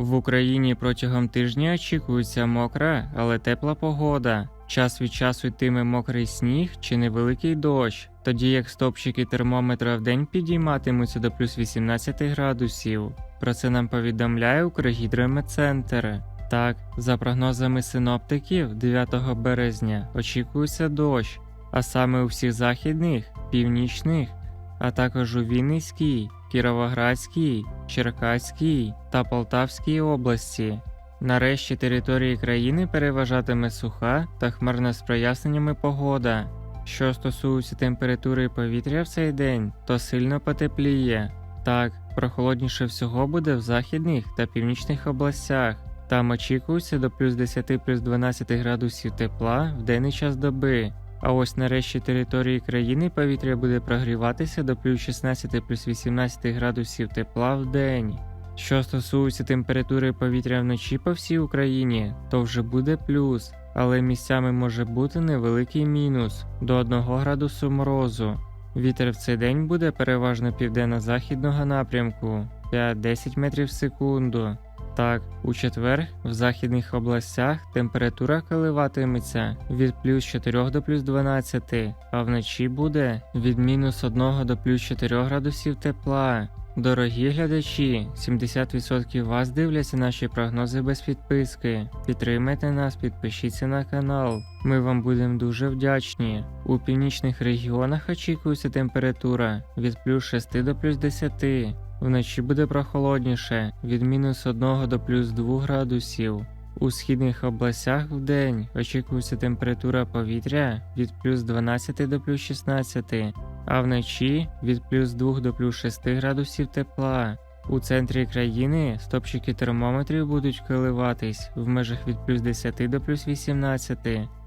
В Україні протягом тижня очікується мокра, але тепла погода. Час від часу йтиме мокрий сніг чи невеликий дощ, тоді як стопчики термометра в день підійматимуться до плюс 18 градусів. Про це нам повідомляє Укргідрометцентр. Так, за прогнозами синоптиків, 9 березня очікується дощ, а саме у всіх західних, північних, а також у Вінницькій, Кіровоградській, Черкаській та Полтавській області. Нарешті території країни переважатиме суха та хмарна з проясненнями погода. Що стосується температури повітря в цей день, то сильно потепліє. Так, прохолодніше всього буде в західних та північних областях. Там очікується до плюс 10 плюс 12 градусів тепла в денний час доби. А ось нарешті території країни повітря буде прогріватися до плюс 16 плюс 18 градусів тепла в день. Що стосується температури повітря вночі по всій Україні, то вже буде плюс, але місцями може бути невеликий мінус до 1 градусу морозу. Вітер в цей день буде переважно південно-західного напрямку 5-10 метрів в секунду. Так, у четвер в західних областях температура коливатиметься від плюс 4 до плюс 12, а вночі буде від мінус 1 до плюс 4 градусів тепла. Дорогі глядачі, 70% вас дивляться наші прогнози без підписки. Підтримайте нас, підпишіться на канал. Ми вам будемо дуже вдячні. У північних регіонах очікується температура від плюс 6 до плюс 10. Вночі буде прохолодніше від мінус 1 до плюс 2 градусів. У східних областях в день очікується температура повітря від плюс 12 до плюс 16, а вночі від плюс 2 до плюс 6 градусів тепла. У центрі країни стопчики термометрів будуть коливатись в межах від плюс 10 до плюс 18,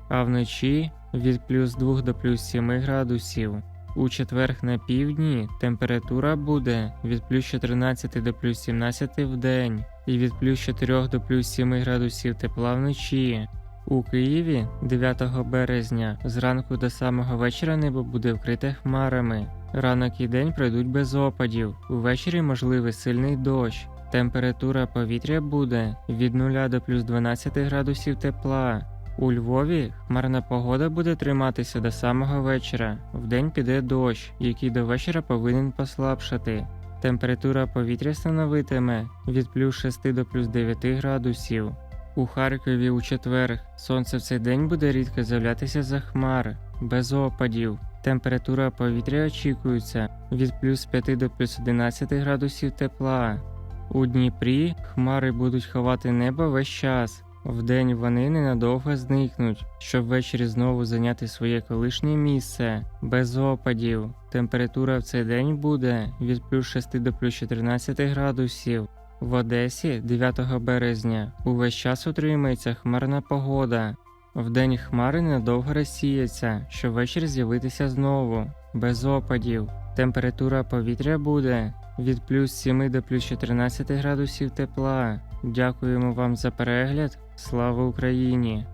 а вночі від плюс 2 до плюс 7 градусів. У четверг на півдні температура буде від плюс 14 до плюс 17 в день і від плюс 4 до плюс 7 градусів тепла вночі. У Києві 9 березня зранку до самого вечора небо буде вкрите хмарами. Ранок і день пройдуть без опадів. Увечері можливий сильний дощ. Температура повітря буде від 0 до плюс 12 градусів тепла. У Львові хмарна погода буде триматися до самого вечора. Вдень піде дощ, який до вечора повинен послабшати. Температура повітря становитиме від плюс 6 до плюс 9 градусів. У Харкові у четвер сонце в цей день буде рідко з'являтися за хмар, без опадів. Температура повітря очікується від плюс 5 до плюс 11 градусів тепла. У Дніпрі хмари будуть ховати небо весь час. Вдень вони ненадовго зникнуть, щоб ввечері знову зайняти своє колишнє місце без опадів. Температура в цей день буде від плюс 6 до плюс 14 градусів. В Одесі 9 березня увесь час утримується хмарна погода. Вдень хмари недовго розсіються, що ввечері з'явитися знову, без опадів. Температура повітря буде від плюс 7 до плюс 14 градусів тепла. Дякуємо вам за перегляд. Слава Україні!